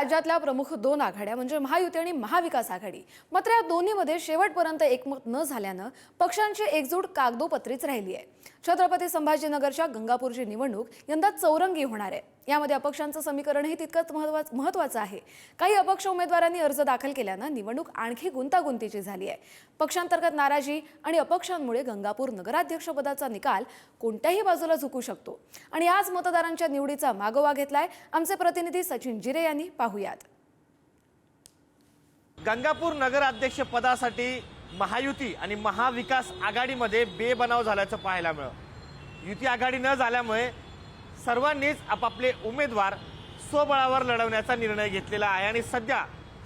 राज्यातल्या प्रमुख दोन आघाड्या म्हणजे महायुती आणि महाविकास आघाडी. मात्र या दोन्हीमध्ये शेवटपर्यंत एकमत न झाल्यानं पक्षांची एकजूट कागदोपत्रीच राहिली आहे. छत्रपती संभाजीनगरच्या गंगापूरची निवडणूक यंदा चौरंगी होणार आहे. यामध्ये अपक्षांचं समीकरणही तितकंच महत्वा- महत्वाचं आहे. काही अपक्ष उमेदवारांनी अर्ज दाखल केल्यानं निवडणूक आणखी गुंतागुंतीची झाली आहे. पक्षांतर्गत नाराजी आणि अपक्षांमुळे गंगापूर नगराध्यक्षपदाचा निकाल कोणत्याही बाजूला झुकू शकतो. आणि आज मतदारांच्या निवडीचा मागोवा घेतलाय. आमचे प्रतिनिधी सचिन जिरे यांनी पाहुयात. गंगापूर नगराध्यक्ष पदासाठी महायुती आणि महाविकास आघाडीमध्ये बेबनाव झाल्याचं पाहायला मिळालं युती आघाडी न झाल्यामुळे सर्वांनीच आपापले उमेदवार स्वबळावर लढवण्याचा निर्णय घेतलेला आहे. आणि सध्या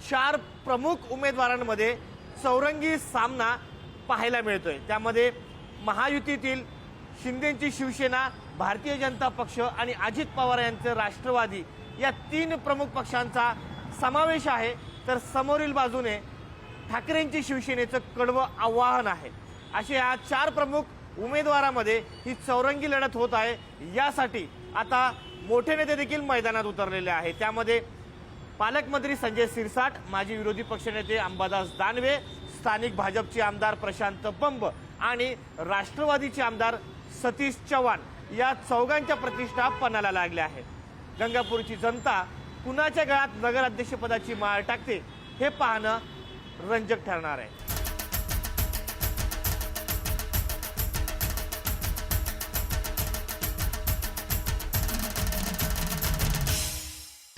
चार प्रमुख उमेदवारांमध्ये चौरंगी सामना पाहायला मिळतोय. त्यामध्ये महायुतीतील शिंदेची शिवसेना भारतीय जनता पक्ष आणि अजित पवार यांचे राष्ट्रवादी या तीन प्रमुख पक्षांचा समावेश आहे. तर समोरील बाजूने ठाकरेंची शिवसेनेचं कडवं आव्हान आहे. असे या चार प्रमुख उमेदवारामध्ये ही चौरंगी लढत होत आहे. यासाठी आता मोठे नेते देखील मैदानात उतरलेले आहे त्यामध्ये पालकमंत्री संजय सिरसाट माजी विरोधी पक्षनेते अंबादास दानवे स्थानिक भाजपचे आमदार प्रशांत बंब आणि राष्ट्रवादीचे आमदार सतीश चव्हाण या चौघांच्या प्रतिष्ठा पणाला लागल्या आहेत. गंगापूरची जनता कुणाच्या गळ्यात नगराध्यक्षपदाची माळ टाकते हे पाहणं रंजक ठरणार आहे.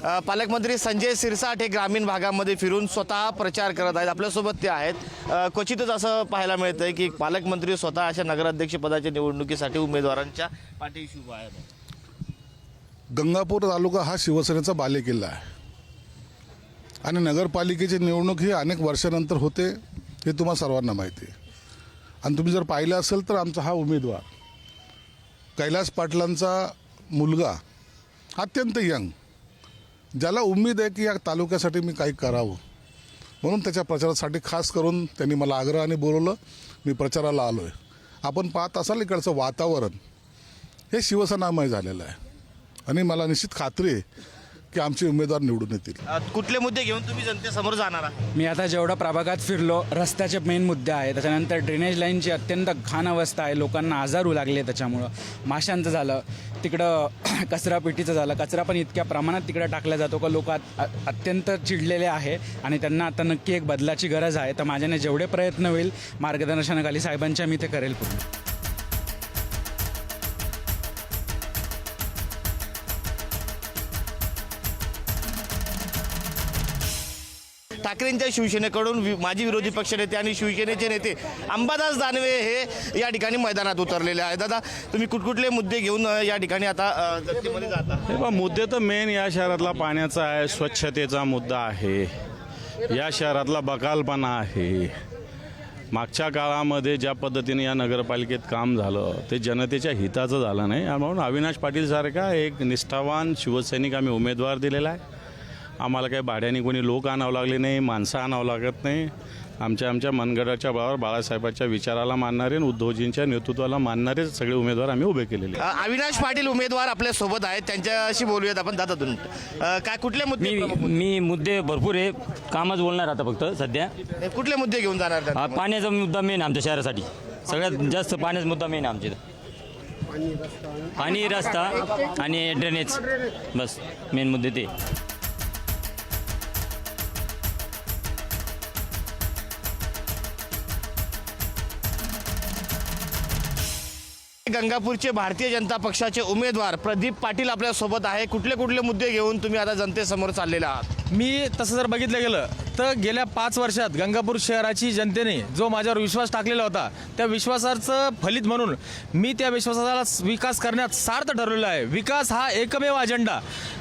पालकमंत्री संजय सिरसाट हे ग्रामीण भागामध्ये फिरून स्वतः प्रचार करत आहेत. आपल्यासोबत ते आहेत. क्वचितच असं पाहायला मिळतं आहे की पालकमंत्री स्वतः अशा नगराध्यक्षपदाच्या निवडणुकीसाठी उमेदवारांच्या पाठीशी उभा आहेत गंगापूर तालुका हा शिवसेनेचा बालेकिल्ला आहे. आणि नगरपालिकेची निवडणूक ही अनेक वर्षानंतर होते हे तुम्हाला सर्वांना माहिती आहे. आणि तुम्ही जर पाहिलं असेल तर आमचा हा उमेदवार कैलास पाटलांचा मुलगा अत्यंत यंग ज्याला उमेद आहे की या तालुक्यासाठी मी काही करावं. म्हणून त्याच्या प्रचारासाठी खास करून त्यांनी मला आग्रहाने बोलवलं मी प्रचाराला आलो आहे आपण पाहत असाल इकडचं वातावरण. हे शिवसेनामय झालेलं आहे. आणि मला निश्चित खात्री आहे की आमचे उमेदवार निवडून येतील. अ, कुठले मुद्दे घेऊन तुम्ही जनतेसमोर जाणार आहात? मी आता जेवढा प्रभागात फिरलो रस्त्याचे मेन मुद्दे आहे त्याच्यानंतर ड्रेनेज लाईनची अत्यंत घाण अवस्था आहे. लोकांना आजार होऊ लागले त्याच्यामुळं. माशांचं झालं. तिकडं कचरा पेटीचं झालं. कचरा पण इतक्या प्रमाणात तिकडं टाकला जातो का लोक अत्यंत चिडलेले आहे आणि त्यांना आता नक्की एक बदलाची गरज आहे. तर माझ्याने जेवढे प्रयत्न होईल मार्गदर्शनाखाली साहेबांच्या मी ते करेल पूर्ण. ठाकरेंच्या शिवसेनेकडून वि- माजी विरोधी पक्षनेते आणि शिवसेनेचे नेते अंबादास दानवे हे या ठिकाणी मैदानात उतरलेले आहेत. दादा तुम्ही कुठकुठले मुद्दे घेऊन या ठिकाणी आता जनतेमध्ये जाता? हे बा मुद्दे तर मेन या शहरातला पाण्याचा आहे स्वच्छतेचा मुद्दा आहे. या शहरातला बकालपणा आहे. मागच्या काळामध्ये ज्या पद्धतीने या नगरपालिकेत काम झालं ते जनतेच्या हिताचं झालं नाही. म्हणून अविनाश पाटील सारखा एक निष्ठावान शिवसैनिक आम्ही उमेदवार दिलेला आहे. आम्हाला काही भाड्याने कोणी लोक आणावं लागले नाही माणसं आणावं लागत नाही. आमच्या आमच्या मनगडाच्या बळावर बाळासाहेबांच्या विचाराला मानणारे आणि उद्धवजींच्या नेतृत्वाला मानणारे सगळे उमेदवार आम्ही उभे केलेले. अ, अविनाश पाटील उमेदवार आपल्यासोबत आहेत. त्यांच्याशी बोलूयात आपण. दादा दोन मिनिटं. अ, काय कुठले मुद्दे मी प्रमुख? मी मुद्दे भरपूर आहे. कामच बोलणार आता फक्त सध्या. कुठले मुद्दे घेऊन जाणार हा, त्यांच्यामध्ये? पाण्याचा मुद्दा मेन आमच्या शहरासाठी. सगळ्यात जास्त पाण्याचा मुद्दा मेन आमच्या इथं. पाणी रस्ता आणि ड्रेनेज बस मेन मुद्दे ते. गंगापूरचे भारतीय जनता पक्षाचे उमेदवार प्रदीप पाटील आपल्यासोबत आहे. कुठले कुठले मुद्दे घेऊन तुम्ही आता जनतेसमोर चाललेला आहात? मी तसं जर बघितलं गेलं तर गेल्या पाच वर्षात गंगापूर शहराची जनतेने जो माझ्यावर विश्वास टाकलेला होता त्या विश्वासाचं फलित म्हणून मी त्या विश्वासाला विकास करण्यात सार्थ ठरवलेला आहे. विकास हा एकमेव अजेंडा.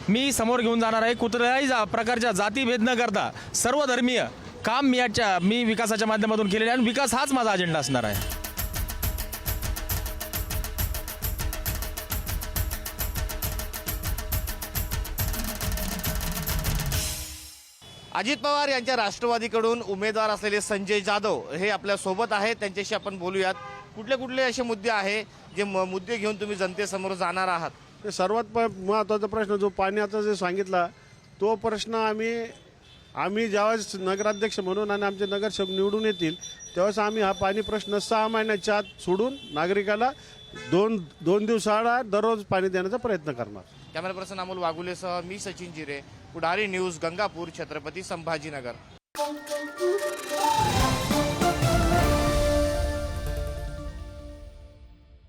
मी समोर घेऊन जाणार आहे. कुठल्याही जा प्रकारच्या जातीभेद न करता सर्वधर्मीय काम मी याच्या मी विकासाच्या माध्यमातून केलेले आहे आणि विकास हाच माझा अजेंडा असणार आहे. अजित पवार यांच्या राष्ट्रवादीकडून उमेदवार असलेले संजय जाधव हे आपल्यासोबत आहेत. त्यांच्याशी आपण बोलूयात. कुठले कुठले असे मुद्दे आहे जे मुद्दे घेऊन तुम्ही जनतेसमोर जाणार आहात? ते सर्वात महत्त्वाचा प्रश्न जो पाण्याचा जे सांगितला तो प्रश्न आम्ही आम्ही ज्यावेळेस नगराध्यक्ष म्हणून आणि आमचे नगरसेवक निवडून येतील त्यावेळेस आम्ही हा पाणी प्रश्न सहा महिन्याच्या आत सोडून नागरिकाला दोन दोन दिवसाआड दररोज पाणी देण्याचा प्रयत्न करणार. कॅमेरा पर्सन अमोल वागुलेसह मी सचिन जिरे. पुढारी न्यूज गंगापूर छत्रपती संभाजीनगर.